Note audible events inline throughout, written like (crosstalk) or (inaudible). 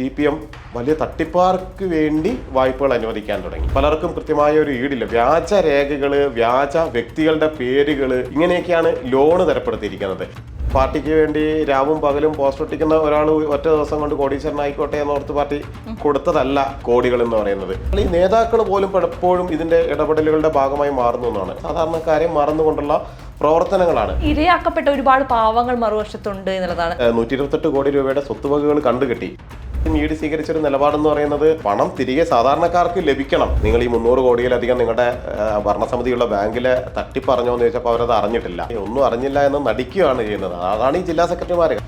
C P M വലിയ തട്ടിപ്പാർക്ക് വേണ്ടി വായ്പകൾ അനുവദിക്കാൻ തുടങ്ങി. പലർക്കും കൃത്യമായ ഒരു ഈടില്ല. വ്യാജ രേഖകൾ വ്യാജ വ്യക്തികളുടെ പേരുകൾ ഇങ്ങനെയൊക്കെയാണ് ലോണ് തരപ്പെടുത്തിയിരിക്കുന്നത്. പാർട്ടിക്ക് വേണ്ടി രാവും പകലും പോസ്റ്റ് ഒട്ടിക്കുന്ന ഒരാൾ ഒറ്റ ദിവസം കൊണ്ട് കോടീശനായിkota എന്ന് ഓർത്ത് പാർട്ടി കൊടുത്തതല്ല കോടികൾ എന്ന് പറയുന്നത്. ഈ നേതാക്കൾ പോലും പലപ്പോഴും ഇതിന്റെ ഇടപെടലുകളുടെ ഭാഗമായി മാറുന്നു എന്നാണ്. സാധാരണക്കാരെ മറന്നുകൊണ്ടുള്ള പ്രവർത്തനങ്ങളാണ്. ഇരയാക്കപ്പെട്ട ഒരുപാട് പാവങ്ങൾ മറുവശത്തുണ്ട് എന്നുള്ളതാണ്. നൂറ്റി ഇരുപത്തെട്ട് കോടി രൂപയുടെ സ്വത്തുവകകൾ കണ്ടുകെട്ടി. ഈട് സ്വീകരിച്ചൊരു നിലപാടെന്ന് പറയുന്നത് പണം തിരികെ സാധാരണക്കാർക്ക് ലഭിക്കണം. നിങ്ങൾ ഈ മുന്നൂറ് കോടിയിലധികം നിങ്ങളുടെ ഭരണസമിതിയുള്ള ബാങ്കിലെ തട്ടിപ്പറഞ്ഞോ എന്ന് ചോദിച്ചപ്പോൾ അവരത് അറിഞ്ഞിട്ടില്ല. ഒന്നും അറിഞ്ഞില്ല എന്ന് നടിക്കുകയാണ് ചെയ്യുന്നത്. അതാണ് ഈ ജില്ലാ സെക്രട്ടറിമാരെ.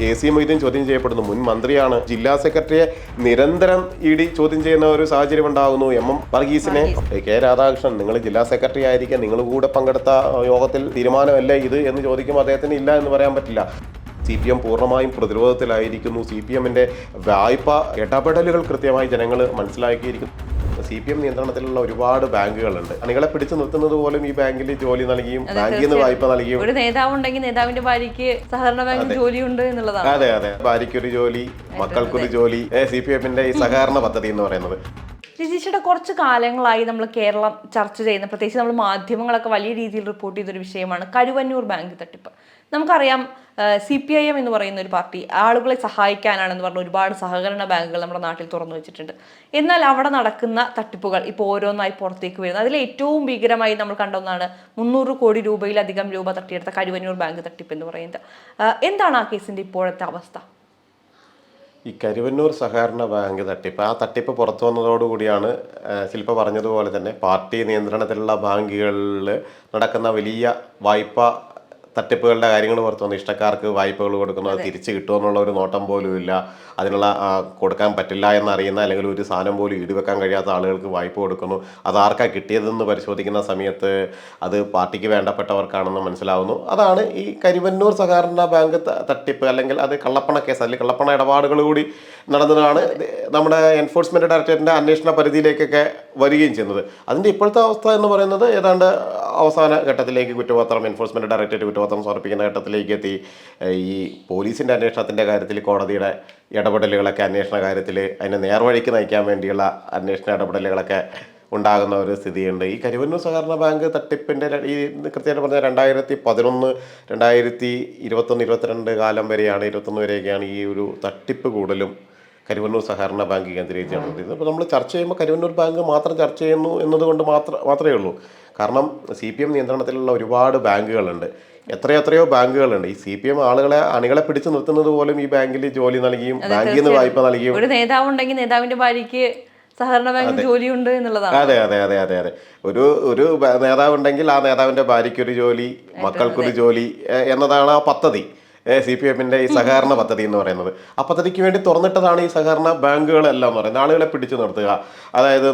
എ സി മൊയ്തീൻ ചോദ്യം ചെയ്യപ്പെടുന്നു. മുൻ മന്ത്രിയാണ്. ജില്ലാ സെക്രട്ടറിയെ നിരന്തരം ഇ ഡി ചോദ്യം ചെയ്യുന്ന ഒരു സാഹചര്യം ഉണ്ടാകുന്നു. എം. എം. വർഗീസിനെ. കെ. രാധാകൃഷ്ണൻ നിങ്ങൾ ജില്ലാ സെക്രട്ടറി ആയിരിക്കും നിങ്ങൾ കൂടെ പങ്കെടുത്ത യോഗത്തിൽ തീരുമാനമല്ലേ ഇത് എന്ന് ചോദിക്കുമ്പോൾ അദ്ദേഹത്തിന് ഇല്ല എന്ന് പറയാൻ പറ്റില്ല. സി പി എം പൂർണമായും പ്രതിരോധത്തിലായിരിക്കുന്നു. സി പി എമ്മിന്റെ വായ്പ ഇടപെടലുകൾ കൃത്യമായി ജനങ്ങൾ മനസ്സിലാക്കിയിരിക്കുന്നു. സി പി എം നിയന്ത്രണത്തിലുള്ള ഒരുപാട് ബാങ്കുകളുണ്ട്. അണികളെ പിടിച്ചു നിർത്തുന്നത് പോലും ഈ ബാങ്കിൽ ജോലി നൽകിയും ബാങ്കിൽ നിന്ന് വായ്പ നൽകിയും ഒരു നേതാവ് ഉണ്ടെങ്കിൽ നേതാവിന്റെ ഭാര്യയ്ക്ക് സഹകരണ ബാങ്കിൽ ഉണ്ട് എന്നുള്ളതാണ്. അതെ അതെ ഭാര്യയ്ക്കൊരു ജോലി മക്കൾക്കൊരു ജോലി സി പി എമ്മിന്റെ ഈ സഹകരണ പദ്ധതി എന്ന് പറയുന്നത്. രജീഷയുടെ കുറച്ച് കാലങ്ങളായി നമ്മൾ കേരളം ചർച്ച ചെയ്യുന്ന പ്രത്യേകിച്ച് നമ്മൾ മാധ്യമങ്ങളൊക്കെ വലിയ രീതിയിൽ റിപ്പോർട്ട് ചെയ്തൊരു വിഷയമാണ് കരുവന്നൂർ ബാങ്ക് തട്ടിപ്പ്. നമുക്കറിയാം സി പി ഐ എം എന്ന് പറയുന്ന ഒരു പാർട്ടി ആളുകളെ സഹായിക്കാനാണെന്ന് പറഞ്ഞ ഒരുപാട് സഹകരണ ബാങ്കുകൾ നമ്മുടെ നാട്ടിൽ തുറന്നു വെച്ചിട്ടുണ്ട്. എന്നാൽ അവിടെ നടക്കുന്ന തട്ടിപ്പുകൾ ഇപ്പോൾ ഓരോന്നായി പുറത്തേക്ക് വരുന്നത് അതിൽ ഏറ്റവും ഭീകരമായി നമ്മൾ കണ്ട ഒന്നാണ് മുന്നൂറ് കോടി രൂപയിലധികം രൂപ തട്ടിയെടുത്ത കരുവന്നൂർ ബാങ്ക് തട്ടിപ്പ് എന്ന് പറയുന്നത്. എന്താണ് ആ കേസിന്റെ ഇപ്പോഴത്തെ അവസ്ഥ? ഈ കരുവന്നൂർ സഹകരണ ബാങ്ക് തട്ടിപ്പ് ആ തട്ടിപ്പ് പുറത്തു വന്നതോടുകൂടിയാണ് ശില്പ പറഞ്ഞതുപോലെ തന്നെ പാർട്ടി നിയന്ത്രണത്തിലുള്ള ബാങ്കുകളിൽ നടക്കുന്ന വലിയ വായ്പ തട്ടിപ്പുകളുടെ കാര്യങ്ങൾ പുറത്തു വന്നു ഇഷ്ടക്കാർക്ക് വായ്പകൾ കൊടുക്കുന്നു അത് തിരിച്ചു കിട്ടുമെന്നുള്ള ഒരു നോട്ടം പോലും ഇല്ല. അതിനുള്ള കൊടുക്കാൻ പറ്റില്ല എന്നറിയുന്ന അല്ലെങ്കിൽ ഒരു സാധനം പോലും ഈടുവെക്കാൻ കഴിയാത്ത ആളുകൾക്ക് വായ്പ കൊടുക്കുന്നു. അത് ആർക്കാ കിട്ടിയതെന്ന് പരിശോധിക്കുന്ന സമയത്ത് അത് പാർട്ടിക്ക് വേണ്ടപ്പെട്ടവർക്കാണെന്ന് മനസ്സിലാവുന്നു. അതാണ് ഈ കരിവന്നൂർ സഹകരണ ബാങ്ക് തട്ടിപ്പ് അല്ലെങ്കിൽ അത് കള്ളപ്പണ കേസ് അല്ലെങ്കിൽ കള്ളപ്പണ ഇടപാടുകൾ കൂടി നടന്നതാണ് നമ്മുടെ എൻഫോഴ്സ്മെന്റ് ഡയറക്ടറേറ്റിന്റെ അന്വേഷണ പരിധിയിലേക്കൊക്കെ വരികയും ചെയ്യുന്നത്. അതിന്റെ ഇപ്പോഴത്തെ അവസ്ഥ എന്ന് പറയുന്നത് ഏതാണ്ട് അവസാന ഘട്ടത്തിലേക്ക് കുറ്റപത്രം എൻഫോഴ്സ്മെന്റ് ഡയറക്ടറേറ്റ് കുറ്റപത്രം സമർപ്പിക്കുന്ന ഘട്ടത്തിലേക്ക് എത്തി. ഈ പോലീസിന്റെ അന്വേഷണത്തിന്റെ കാര്യത്തിൽ കോടതിയുടെ ഇടപെടലുകളൊക്കെ അന്വേഷണ കാര്യത്തിൽ അതിനെ നേർവഴിക്ക് നയിക്കാൻ വേണ്ടിയുള്ള അന്വേഷണ ഇടപെടലുകളൊക്കെ ഉണ്ടാകുന്ന ഒരു സ്ഥിതിയുണ്ട്. ഈ കരുവന്നൂർ സഹകരണ ബാങ്ക് തട്ടിപ്പിന്റെ ഈ കൃത്യമായിട്ട് പറഞ്ഞാൽ രണ്ടായിരത്തി പതിനൊന്ന് രണ്ടായിരത്തി ഇരുപത്തൊന്ന് ഇരുപത്തിരണ്ട് കാലം വരെയാണ് ഇരുപത്തൊന്ന് വരെയൊക്കെയാണ് ഈ ഒരു തട്ടിപ്പ് കൂടുതലും കരുവന്നൂർ സഹകരണ ബാങ്ക് കേന്ദ്രീകരിച്ച് അപ്പോൾ നമ്മൾ ചർച്ച ചെയ്യുമ്പോൾ കരുവന്നൂർ ബാങ്ക് മാത്രം ചർച്ച ചെയ്യുന്നു എന്നതുകൊണ്ട് മാത്രം മാത്രമേ ഉള്ളൂ. കാരണം സി പി എം നിയന്ത്രണത്തിലുള്ള ഒരുപാട് ബാങ്കുകളുണ്ട്. എത്രയെത്രയോ ബാങ്കുകളുണ്ട്. ഈ സി പി എം ആളുകളെ അണികളെ പിടിച്ചു നിർത്തുന്നത് പോലും ഈ ബാങ്കിൽ ജോലി നൽകിയും ബാങ്കിൽ നിന്ന് വായ്പ നൽകിയും. ഒരു നേതാവ് ഉണ്ടെങ്കിൽ നേതാവിന്റെ ഭാര്യയ്ക്ക് സഹകരണ ബാങ്കിൽ ജോലിയുണ്ട് എന്നുള്ളതാണ്. അതെ അതെ അതെ അതെ അതെ. ഒരു ഒരു നേതാവ് ഉണ്ടെങ്കിൽ ആ നേതാവിന്റെ ഭാര്യയ്ക്കൊരു ജോലി മക്കൾക്കൊരു ജോലി എന്നതാണ് ആ പദ്ധതി. സി പി എമ്മിന്റെ ഈ സഹകരണ പദ്ധതി എന്ന് പറയുന്നത്. ആ പദ്ധതിക്ക് വേണ്ടി തുറന്നിട്ടതാണ് ഈ സഹകരണ ബാങ്കുകളെല്ലാം എന്ന് പറയുന്നത്. ആളുകളെ പിടിച്ചു നിർത്തുക. അതായത്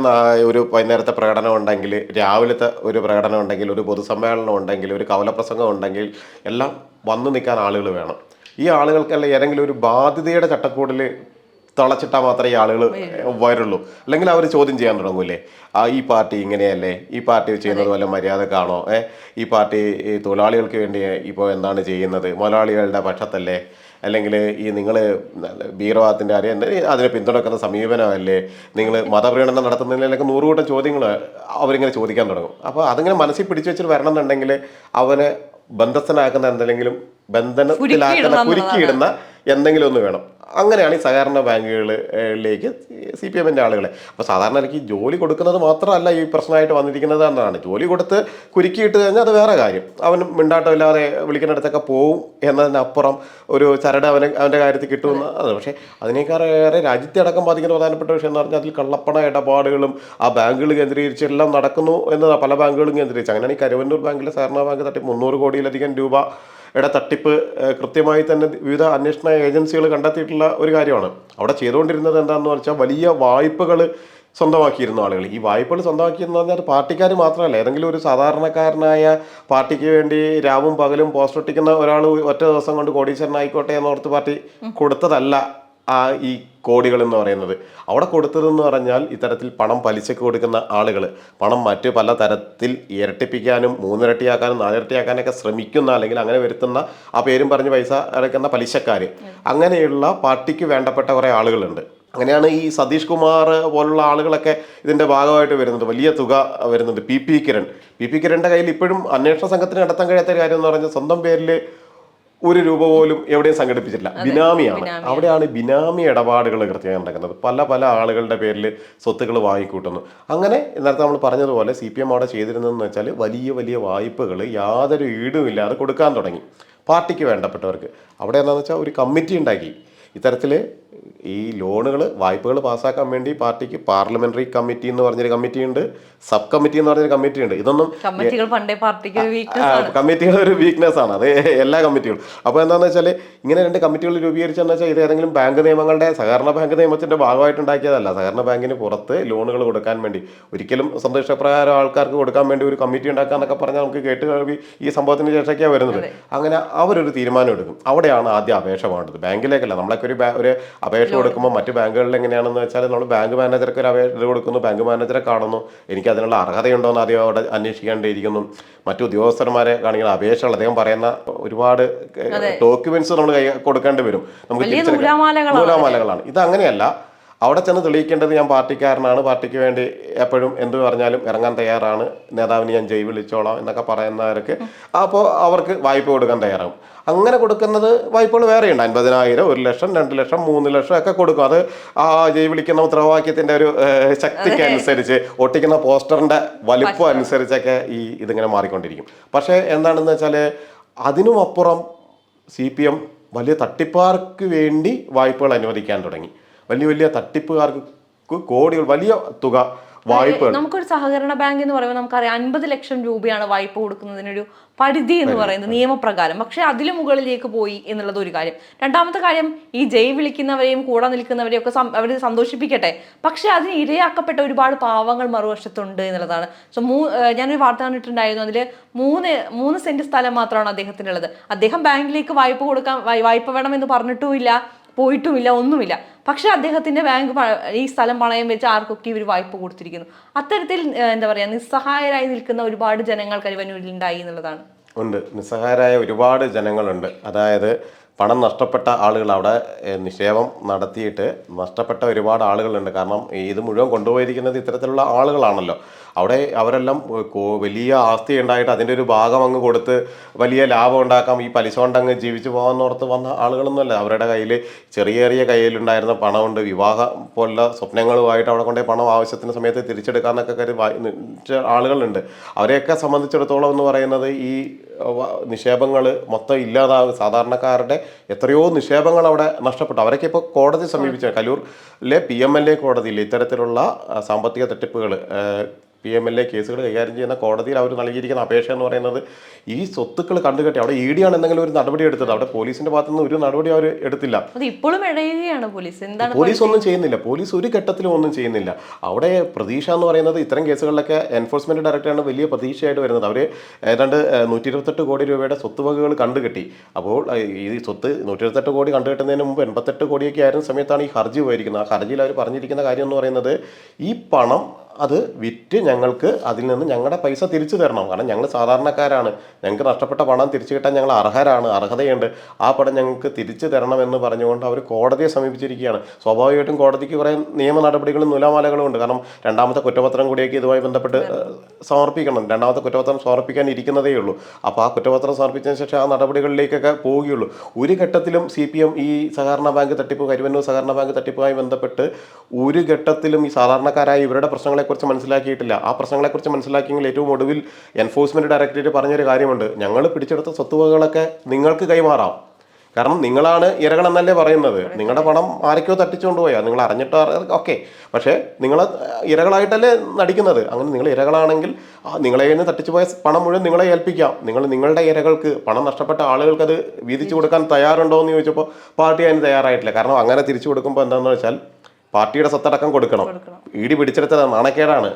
ഒരു വൈകുന്നേരത്തെ പ്രകടനം ഉണ്ടെങ്കിൽ രാവിലത്തെ ഒരു പ്രകടനം ഉണ്ടെങ്കിൽ ഒരു പൊതുസമ്മേളനം ഉണ്ടെങ്കിൽ ഒരു കവലപ്രസംഗം ഉണ്ടെങ്കിൽ എല്ലാം വന്നു നിൽക്കാൻ ആളുകൾ വേണം. ഈ ആളുകൾക്കല്ല ഏതെങ്കിലും ഒരു ബാധ്യതയുടെ ചട്ടക്കൂടിൽ തളച്ചിട്ടാൽ മാത്രമേ ആളുകൾ വരുള്ളൂ. അല്ലെങ്കിൽ അവർ ചോദ്യം ചെയ്യാൻ തുടങ്ങൂലേ? ആ ഈ പാർട്ടി ഇങ്ങനെയല്ലേ? ഈ പാർട്ടി ചെയ്യുന്നത് വല്ല മര്യാദക്കാണോ? ഏ ഈ പാർട്ടി ഈ തൊഴിലാളികൾക്ക് വേണ്ടി ഇപ്പോൾ എന്താണ് ചെയ്യുന്നത്? മുതലാളികളുടെ പക്ഷത്തല്ലേ? അല്ലെങ്കിൽ ഈ നിങ്ങൾ ഭീകരവാദത്തിന്റെ ആരെയും അതിനെ പിന്തുണക്കുന്ന സമീപനമല്ലേ? നിങ്ങൾ മതപ്രീണനം നടത്തുന്നതിലൊക്കെ നൂറുകൂട്ടം ചോദ്യങ്ങൾ അവരിങ്ങനെ ചോദിക്കാൻ തുടങ്ങും. അപ്പോൾ അതിങ്ങനെ മനസ്സിൽ പിടിച്ചു വെച്ചിട്ട് വരണം എന്നുണ്ടെങ്കിൽ അവനെ ബന്ധസ്ഥനാക്കുന്ന എന്തെങ്കിലും ബന്ധനത്തിലാക്കുന്ന കുരുക്കിയിടുന്ന എന്തെങ്കിലും ഒന്ന് വേണം. അങ്ങനെയാണ് ഈ സഹകരണ ബാങ്കുകളിലേക്ക് സി പി എമ്മിന്റെ ആളുകളെ. അപ്പോൾ സാധാരണ എനിക്ക് ജോലി കൊടുക്കുന്നത് മാത്രമല്ല ഈ പ്രശ്നമായിട്ട് വന്നിരിക്കുന്നത് എന്നാണ്. ജോലി കൊടുത്ത് കുരുക്കിയിട്ട് കഴിഞ്ഞാൽ അത് വേറെ കാര്യം. അവൻ മിണ്ടാട്ടമില്ലാതെ വിളിക്കുന്നിടത്തൊക്കെ പോവും എന്നതിനപ്പുറം ഒരു ചരട് അവന് അവന്റെ കാര്യത്തിൽ കിട്ടുമെന്ന് അത് പക്ഷേ അതിനേക്കാളേറെ രാജ്യത്തെ അടക്കം ബാധിക്കുന്ന പ്രധാനപ്പെട്ട വിഷയം എന്ന് പറഞ്ഞാൽ അതിൽ കള്ളപ്പണ ഇടപാടുകളും ആ ബാങ്കുകൾ കേന്ദ്രീകരിച്ച് എല്ലാം നടക്കുന്നു എന്നതാണ് പല ബാങ്കുകളും കേന്ദ്രീകരിച്ച്. അങ്ങനെയാണ് ഈ കരുവന്നൂർ ബാങ്കിലെ സഹകരണ ബാങ്ക് തട്ടി മുന്നൂറ് കോടിയിലധികം രൂപ യുടെ തട്ടിപ്പ് കൃത്യമായി തന്നെ വിവിധ അന്വേഷണ ഏജൻസികൾ കണ്ടെത്തിയിട്ടുള്ള ഒരു കാര്യമാണ്. അവിടെ ചെയ്തുകൊണ്ടിരുന്നത് എന്താണെന്ന് വെച്ചാൽ വലിയ വായ്പകൾ സ്വന്തമാക്കിയിരുന്ന ആളുകൾ. ഈ വായ്പകൾ സ്വന്തമാക്കിയെന്ന് പറഞ്ഞാൽ പാർട്ടിക്കാർ മാത്രമല്ല ഏതെങ്കിലും ഒരു സാധാരണക്കാരനായ പാർട്ടിക്ക് വേണ്ടി രാവും പകലും പോസ്റ്റ് ഒട്ടിക്കുന്ന ഒരാൾ ഒറ്റ ദിവസം കൊണ്ട് കോടീശ്വരനായിക്കോട്ടെ എന്നോർത്ത് പാർട്ടി കൊടുത്തതല്ല ആ ഈ കോടികൾ എന്ന് പറയുന്നത്. അവിടെ കൊടുത്തതെന്ന് പറഞ്ഞാൽ ഇത്തരത്തിൽ പണം പലിശക്ക് കൊടുക്കുന്ന ആളുകൾ. പണം മറ്റ് പല തരത്തിൽ ഇരട്ടിപ്പിക്കാനും മൂന്നിരട്ടിയാക്കാനും നാലിരട്ടിയാക്കാനൊക്കെ ശ്രമിക്കുന്ന അല്ലെങ്കിൽ അങ്ങനെ വരുത്തുന്ന ആ പേരും പറഞ്ഞ് പൈസ അടയ്ക്കുന്ന പലിശക്കാർ അങ്ങനെയുള്ള പാർട്ടിക്ക് വേണ്ടപ്പെട്ട കുറേ ആളുകളുണ്ട്. അങ്ങനെയാണ് ഈ സതീഷ് കുമാർ പോലുള്ള ആളുകളൊക്കെ ഇതിന്റെ ഭാഗമായിട്ട് വരുന്നത്. വലിയ തുക വരുന്നുണ്ട് P P Kiran. P P കിരണിന്റെ കയ്യിൽ ഇപ്പോഴും അന്വേഷണ സംഘത്തിന് നടത്താൻ കഴിയാത്ത കാര്യം എന്ന് പറഞ്ഞാൽ സ്വന്തം പേരിൽ ഒരു രൂപ പോലും എവിടെയും സംഘടിപ്പിച്ചിട്ടില്ല. ബിനാമിയാണ്. അവിടെയാണ് ബിനാമി ഇടപാടുകൾ കൃത്യമായി നടക്കുന്നത്. പല പല ആളുകളുടെ പേരിൽ സ്വത്തുക്കൾ വാങ്ങിക്കൂട്ടുന്നു. അങ്ങനെ നേരത്തെ നമ്മൾ പറഞ്ഞതുപോലെ സി പി എം അവിടെ ചെയ്തിരുന്നതെന്ന് വെച്ചാൽ വലിയ വലിയ വായ്പകൾ യാതൊരു ഈടുമില്ലാതെ കൊടുക്കാൻ തുടങ്ങി. പാർട്ടിക്ക് വേണ്ടപ്പെട്ടവർക്ക്. അവിടെ എന്താണെന്ന് വെച്ചാൽ ഒരു കമ്മിറ്റി ഉണ്ടാക്കി. ഇത്തരത്തിൽ ഈ ലോണുകൾ വായ്പകൾ പാസ്സാക്കാൻ വേണ്ടി പാർട്ടിക്ക് പാർലമെന്ററി കമ്മിറ്റി എന്ന് പറഞ്ഞൊരു കമ്മിറ്റി ഉണ്ട് സബ് കമ്മിറ്റി എന്ന് പറഞ്ഞൊരു കമ്മിറ്റി ഉണ്ട് ഇതൊന്നും കമ്മിറ്റികൾ ഒരു വീക്ക്നെസ് ആണ്. അത് എല്ലാ കമ്മിറ്റികളും. അപ്പോൾ എന്താണെന്ന് വെച്ചാൽ ഇങ്ങനെ രണ്ട് കമ്മിറ്റികൾ രൂപീകരിച്ചെന്ന് വെച്ചാൽ ഇത് ഏതെങ്കിലും ബാങ്ക് നിയമങ്ങളുടെ സഹകരണ ബാങ്ക് നിയമത്തിന്റെ ഭാഗമായിട്ട് ഉണ്ടാക്കിയതല്ല സഹകരണ ബാങ്കിന് പുറത്ത് ലോണുകൾ കൊടുക്കാൻ വേണ്ടി ഒരിക്കലും സന്തോഷപ്രകാരം ആൾക്കാർക്ക് കൊടുക്കാൻ വേണ്ടി ഒരു കമ്മിറ്റി ഉണ്ടാക്കുക എന്നൊക്കെ പറഞ്ഞാൽ നമുക്ക് കേട്ട് കഴിവി ഈ സംഭവത്തിന് ശേഷമൊക്കെയാണ് വരുന്നത്. അങ്ങനെ അവരൊരു തീരുമാനം എടുക്കും അവിടെയാണ് ആദ്യം അപേക്ഷ വേണ്ടത്. ബാങ്കിലേക്കല്ല. നമ്മളൊക്കെ ഒരു ഒരു അപേക്ഷ കൊടുക്കുമ്പോൾ മറ്റ് ബാങ്കുകളിൽ എങ്ങനെയാണെന്ന് വെച്ചാൽ നമ്മൾ ബാങ്ക് മാനേജർക്ക് ഒരു അപേക്ഷ കൊടുക്കുന്നു. ബാങ്ക് മാനേജറെ കാണുന്നു. എനിക്ക് അതിനുള്ള അർഹതയുണ്ടോ എന്ന് ആദ്യം അവിടെ അന്വേഷിക്കേണ്ടിയിരിക്കുന്നു. മറ്റു ഉദ്യോഗസ്ഥന്മാരെ കാണിക്കുന്ന അപേക്ഷകൾ അദ്ദേഹം പറയുന്ന ഒരുപാട് ഡോക്യുമെന്റ്സ് നമ്മൾ കൊടുക്കേണ്ടി വരും. നമുക്ക് നൂലാമാലകളാണ് ഇത് അങ്ങനെയല്ല അവിടെ ചെന്ന് തെളിയിക്കേണ്ടത് ഞാൻ പാർട്ടിക്കാരനാണ്. പാർട്ടിക്ക് വേണ്ടി എപ്പോഴും എന്ത് പറഞ്ഞാലും ഇറങ്ങാൻ തയ്യാറാണ്. നേതാവിന് ഞാൻ ജയ് വിളിച്ചോളാം എന്നൊക്കെ പറയുന്നവർക്ക് അപ്പോൾ അവർക്ക് വായ്പ കൊടുക്കാൻ തയ്യാറാകും. അങ്ങനെ കൊടുക്കുന്നത് വായ്പകൾ വേറെയുണ്ട്. അൻപതിനായിരം ഒരു ലക്ഷം രണ്ട് ലക്ഷം മൂന്ന് ലക്ഷം ഒക്കെ കൊടുക്കും. അത് ആ ജയ് വിളിക്കുന്ന ഉത്തരവാക്യത്തിന്റെ ഒരു ശക്തിക്കനുസരിച്ച് ശക്തിക്ക് അനുസരിച്ച് ഒട്ടിക്കുന്ന പോസ്റ്ററിന്റെ വലിപ്പം അനുസരിച്ചൊക്കെ ഈ ഇതിങ്ങനെ മാറിക്കൊണ്ടിരിക്കും. പക്ഷേ എന്താണെന്ന് വെച്ചാൽ അതിനുമപ്പുറം സി പി എം വലിയ തട്ടിപ്പാർക്ക് വേണ്ടി വായ്പകൾ അനുവദിക്കാൻ തുടങ്ങി. വലിയ വലിയ തട്ടിപ്പുകാർക്ക് കോടികൾ വലിയ തുക വായ്പ നമുക്കൊരു സഹകരണ ബാങ്ക് എന്ന് പറയുമ്പോൾ നമുക്കറിയാം അൻപത് ലക്ഷം രൂപയാണ് വായ്പ കൊടുക്കുന്നതിനൊരു പരിധി എന്ന് പറയുന്നത് നിയമപ്രകാരം. പക്ഷെ അതിലും മുകളിലേക്ക് പോയി എന്നുള്ളത് ഒരു കാര്യം. രണ്ടാമത്തെ കാര്യം ഈ ജയ് വിളിക്കുന്നവരെയും കൂടെ നിൽക്കുന്നവരെയും ഒക്കെ അവർ സന്തോഷിപ്പിക്കട്ടെ. പക്ഷെ അതിന് ഇരയാക്കപ്പെട്ട ഒരുപാട് പാവങ്ങൾ മറുവശത്തുണ്ട് എന്നുള്ളതാണ്. സോ മൂ ഞാനൊരു വാർത്ത കണ്ടിട്ടുണ്ടായിരുന്നു. അതിൽ മൂന്ന് മൂന്ന് സെന്റ് സ്ഥലം മാത്രമാണ് അദ്ദേഹത്തിനുള്ളത്. അദ്ദേഹം ബാങ്കിലേക്ക് വായ്പ കൊടുക്കാൻ വായ്- വായ്പ വേണമെന്ന് പറഞ്ഞിട്ടുമില്ല. പോയിട്ടുമില്ല ഒന്നുമില്ല. പക്ഷേ അദ്ദേഹത്തിന്റെ ബാങ്ക് ഈ സ്ഥലം പണയം വെച്ച് ആർക്കൊക്കെ ഇവർ വായ്പ കൊടുത്തിരിക്കുന്നു. അത്തരത്തിൽ എന്താ പറയുക നിസ്സഹായരായി നിൽക്കുന്ന ഒരുപാട് ജനങ്ങൾ കരുവന്നൂരിൽ ഉണ്ടായി എന്നുള്ളതാണ്. ഉണ്ട്. നിസ്സഹായരായ ഒരുപാട് ജനങ്ങളുണ്ട്. അതായത് പണം നഷ്ടപ്പെട്ട ആളുകൾ അവിടെ നിക്ഷേപം നടത്തിയിട്ട് നഷ്ടപ്പെട്ട ഒരുപാട് ആളുകളുണ്ട്. കാരണം ഇത് മുഴുവൻ കൊണ്ടുപോയിരിക്കുന്നത് ഇത്തരത്തിലുള്ള ആളുകളാണല്ലോ. അവിടെ അവരെല്ലാം വലിയ ആസ്തി ഉണ്ടായിട്ട് അതിന്റെ ഒരു ഭാഗം അങ്ങ് കൊടുത്ത് വലിയ ലാഭം ഉണ്ടാക്കാം. ഈ പലിശ കൊണ്ട് അങ്ങ് ജീവിച്ചു പോകാമെന്നോർത്ത് വന്ന ആളുകളൊന്നുമല്ല. അവരുടെ കയ്യിൽ ചെറിയ ചെറിയ കയ്യിലുണ്ടായിരുന്ന പണമുണ്ട്. വിവാഹം പോലുള്ള സ്വപ്നങ്ങളുമായിട്ട് അവിടെ കൊണ്ടുപോയി പണം ആവശ്യത്തിന് സമയത്ത് തിരിച്ചെടുക്കാന്നൊക്കെ കരുതി ആളുകളുണ്ട്. അവരെയൊക്കെ സംബന്ധിച്ചിടത്തോളം എന്ന് പറയുന്നത് ഈ നിക്ഷേപങ്ങൾ മൊത്തം ഇല്ലാതാവും സാധാരണക്കാരുടെ എത്രയോ നിക്ഷേപങ്ങൾ അവിടെ നഷ്ടപ്പെട്ടു. അവരൊക്കെ ഇപ്പോൾ കോടതി സമീപിച്ച കലൂറിലെ പി എം എൽ എ കോടതിയിൽ ഇത്തരത്തിലുള്ള സാമ്പത്തിക തട്ടിപ്പുകൾ പി എം എൽ എ കേസുകൾ കൈകാര്യം ചെയ്യുന്ന കോടതിയിൽ അവർ നൽകിയിരിക്കുന്ന അപേക്ഷ എന്ന് പറയുന്നത് ഈ സ്വത്തുക്കൾ കണ്ടുകെട്ടി അവിടെ ഇ ഡി ആണ് എന്തെങ്കിലും ഒരു നടപടി എടുത്തത്. അവിടെ പോലീസിന്റെ ഭാഗത്തു നിന്ന് ഒരു നടപടി അവർ എടുത്തില്ല. ഇപ്പോഴും പോലീസ്. എന്താണ് പോലീസ് ഒന്നും ചെയ്യുന്നില്ല. പോലീസ് ഒരു ഘട്ടത്തിലും ഒന്നും ചെയ്യുന്നില്ല. അവിടെ പ്രതീക്ഷ എന്ന് പറയുന്നത് ഇത്തരം കേസുകളിലൊക്കെ എൻഫോഴ്സ്മെന്റ് ഡയറക്ടറാണ് വലിയ പ്രതീക്ഷയായിട്ട് വരുന്നത്. അവർ ഏതാണ്ട് നൂറ്റി ഇരുപത്തെട്ട് കോടി രൂപയുടെ സ്വത്തുവകകൾ കണ്ടുകെട്ടി. അപ്പോൾ ഈ സ്വത്ത് നൂറ്റി ഇരുപത്തെട്ട് കോടി കണ്ടുകെട്ടുന്നതിന് മുമ്പ് എൺപത്തെട്ട് കോടിയൊക്കെ ആയിരുന്ന സമയത്താണ് ഈ ഹർജി പോയിരിക്കുന്നത് ആ ഹർജിയിൽ അവർ പറഞ്ഞിരിക്കുന്ന കാര്യം എന്ന് പറയുന്നത് ഈ പണം അത് വിറ്റ് ഞങ്ങൾക്ക് അതിൽ നിന്ന് ഞങ്ങളുടെ പൈസ തിരിച്ചു തരണം. കാരണം ഞങ്ങൾ സാധാരണക്കാരാണ്. ഞങ്ങൾക്ക് നഷ്ടപ്പെട്ട പണം തിരിച്ചു കിട്ടാൻ ഞങ്ങൾ അർഹരാണ് അർഹതയുണ്ട്. ആ പണം ഞങ്ങൾക്ക് തിരിച്ചു തരണം എന്ന് പറഞ്ഞുകൊണ്ട് അവർ കോടതിയെ സമീപിച്ചിരിക്കുകയാണ്. സ്വാഭാവികമായിട്ടും കോടതിക്ക് കുറേ നിയമ നടപടികളും നൂലാമാലകളും ഉണ്ട്. കാരണം രണ്ടാമത്തെ കുറ്റപത്രം കൂടിയൊക്കെ ഇതുമായി ബന്ധപ്പെട്ട് സമർപ്പിക്കണം. രണ്ടാമത്തെ കുറ്റപത്രം സമർപ്പിക്കാൻ ഇരിക്കുന്നതേ ഉള്ളൂ. അപ്പോൾ ആ കുറ്റപത്രം സമർപ്പിച്ചതിന് ശേഷം ആ നടപടികളിലേക്കൊക്കെ പോവുകയുള്ളൂ. ഒരു ഘട്ടത്തിലും സി പി എം ഈ സഹകരണ ബാങ്ക് തട്ടിപ്പ് കരുവന്നൂർ സഹകരണ ബാങ്ക് തട്ടിപ്പുമായി ബന്ധപ്പെട്ട് ഒരു ഘട്ടത്തിലും ഈ സാധാരണക്കാരായ ഇവരുടെ പ്രശ്നങ്ങളെക്കുറിച്ച് മനസ്സിലാക്കിയിട്ടില്ല. ആ പ്രശ്നങ്ങളെക്കുറിച്ച് മനസ്സിലാക്കിയെങ്കിൽ ഏറ്റവും ഒടുവിൽ എൻഫോഴ്സ്മെന്റ് ഡയറക്ടറേറ്റ് പറഞ്ഞൊരു കാര്യമുണ്ട്. ഞങ്ങൾ പിടിച്ചെടുത്ത സ്വത്തുവകകളൊക്കെ നിങ്ങൾക്ക് കൈമാറാം. കാരണം നിങ്ങളാണ് ഇരകളെന്നല്ലേ പറയുന്നത്. നിങ്ങളുടെ പണം ആരൊക്കെയോ തട്ടിച്ചുകൊണ്ട് പോയാ. നിങ്ങൾ അറിഞ്ഞിട്ട് ഓക്കെ പക്ഷേ നിങ്ങൾ ഇരകളായിട്ടല്ലേ നടിക്കുന്നത്. അങ്ങനെ നിങ്ങൾ ഇരകളാണെങ്കിൽ നിങ്ങളെ നിന്ന് തട്ടിച്ചു പോയ പണം മുഴുവൻ നിങ്ങളെ ഏൽപ്പിക്കാം. നിങ്ങൾ നിങ്ങളുടെ ഇരകൾക്ക് പണം നഷ്ടപ്പെട്ട ആളുകൾക്ക് അത് വീതിച്ചു കൊടുക്കാൻ തയ്യാറുണ്ടോ എന്ന് ചോദിച്ചപ്പോൾ പാർട്ടി അതിന് തയ്യാറായിട്ടില്ല. കാരണം അങ്ങനെ തിരിച്ചു കൊടുക്കുമ്പോൾ എന്താണെന്ന് വെച്ചാൽ പാർട്ടിയുടെ സ്വത്തടക്കം കൊടുക്കണം. ഇടി പിടിച്ചെടുത്തത് നാണക്കേടാണ്.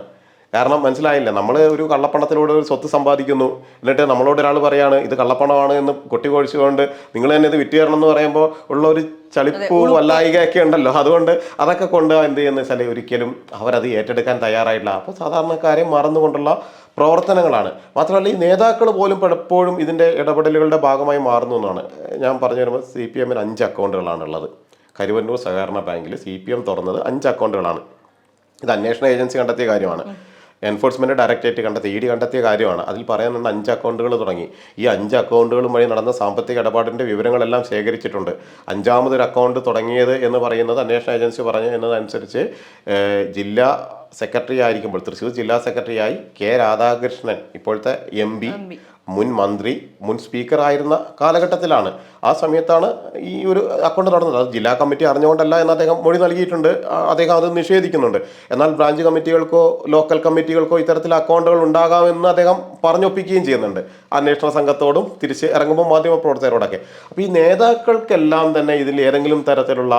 കാരണം മനസ്സിലായില്ല? നമ്മൾ ഒരു കള്ളപ്പണത്തിലൂടെ ഒരു സ്വത്ത് സമ്പാദിക്കുന്നു. എന്നിട്ട് നമ്മളോട് ഒരാൾ പറയാണ് ഇത് കള്ളപ്പണമാണ് എന്ന് കൊട്ടി കൊഴിച്ചുകൊണ്ട് നിങ്ങൾ തന്നെ ഇത് വിറ്റ് തരണം എന്ന് പറയുമ്പോൾ ഉള്ള ഒരു ചളിപ്പൂ വല്ലായികയൊക്കെ ഉണ്ടല്ലോ. അതുകൊണ്ട് അതൊക്കെ കൊണ്ട് എന്ത് ചെയ്യുന്ന വെച്ചാൽ ഒരിക്കലും അവരത് ഏറ്റെടുക്കാൻ തയ്യാറായിട്ടില്ല. അപ്പോൾ സാധാരണക്കാരെ മറന്നുകൊണ്ടുള്ള പ്രവർത്തനങ്ങളാണ്. മാത്രമല്ല ഈ നേതാക്കൾ പോലും പലപ്പോഴും ഇതിന്റെ ഇടപെടലുകളുടെ ഭാഗമായി മാറുന്നു എന്നാണ്. ഞാൻ പറഞ്ഞു വരുമ്പോൾ സി പി എമ്മിന് അഞ്ച് അക്കൗണ്ടുകളാണ് ഉള്ളത് കരുവന്നൂർ സഹകരണ ബാങ്കിൽ സി പി എം തുറന്നത് അഞ്ച് അക്കൗണ്ടുകളാണ്. ഇത് അന്വേഷണ ഏജൻസി കണ്ടെത്തിയ കാര്യമാണ്. എൻഫോഴ്സ്മെന്റ് ഡയറക്ടറേറ്റ് കണ്ടെത്തി ഇ ഡി കണ്ടെത്തിയ കാര്യമാണ്. അതിൽ പറയാനുള്ള അഞ്ച് അക്കൗണ്ടുകൾ തുടങ്ങി. ഈ അഞ്ച് അക്കൗണ്ടുകളും വഴി നടന്ന സാമ്പത്തിക ഇടപാടിന്റെ വിവരങ്ങളെല്ലാം ശേഖരിച്ചിട്ടുണ്ട്. അഞ്ചാമതൊരു അക്കൗണ്ട് തുടങ്ങിയത് എന്ന് പറയുന്നത് അന്വേഷണ ഏജൻസി പറഞ്ഞു എന്നതനുസരിച്ച് ജില്ലാ സെക്രട്ടറി ആയിരിക്കുമ്പോൾ തൃശ്ശൂർ ജില്ലാ സെക്രട്ടറിയായി കെ രാധാകൃഷ്ണൻ ഇപ്പോഴത്തെ എം മുൻ മന്ത്രി മുൻ സ്പീക്കർ ആയിരുന്ന കാലഘട്ടത്തിലാണ്. ആ സമയത്താണ് ഈ ഒരു അക്കൗണ്ട് നടന്നത്. അത് ജില്ലാ കമ്മിറ്റി അറിഞ്ഞുകൊണ്ടല്ല എന്ന് അദ്ദേഹം മൊഴി നൽകിയിട്ടുണ്ട്. അദ്ദേഹം അത് നിഷേധിക്കുന്നുണ്ട്. എന്നാൽ ബ്രാഞ്ച് കമ്മിറ്റികൾക്കോ ലോക്കൽ കമ്മിറ്റികൾക്കോ ഇത്തരത്തിൽ അക്കൗണ്ടുകൾ ഉണ്ടാകാമെന്ന് അദ്ദേഹം പറഞ്ഞൊപ്പിക്കുകയും ചെയ്യുന്നുണ്ട്. അന്വേഷണ സംഘത്തോടും തിരിച്ച് ഇറങ്ങുമ്പോൾ മാധ്യമപ്രവർത്തകരോടൊക്കെ. അപ്പോൾ ഈ നേതാക്കൾക്കെല്ലാം തന്നെ ഇതിൽ ഏതെങ്കിലും തരത്തിലുള്ള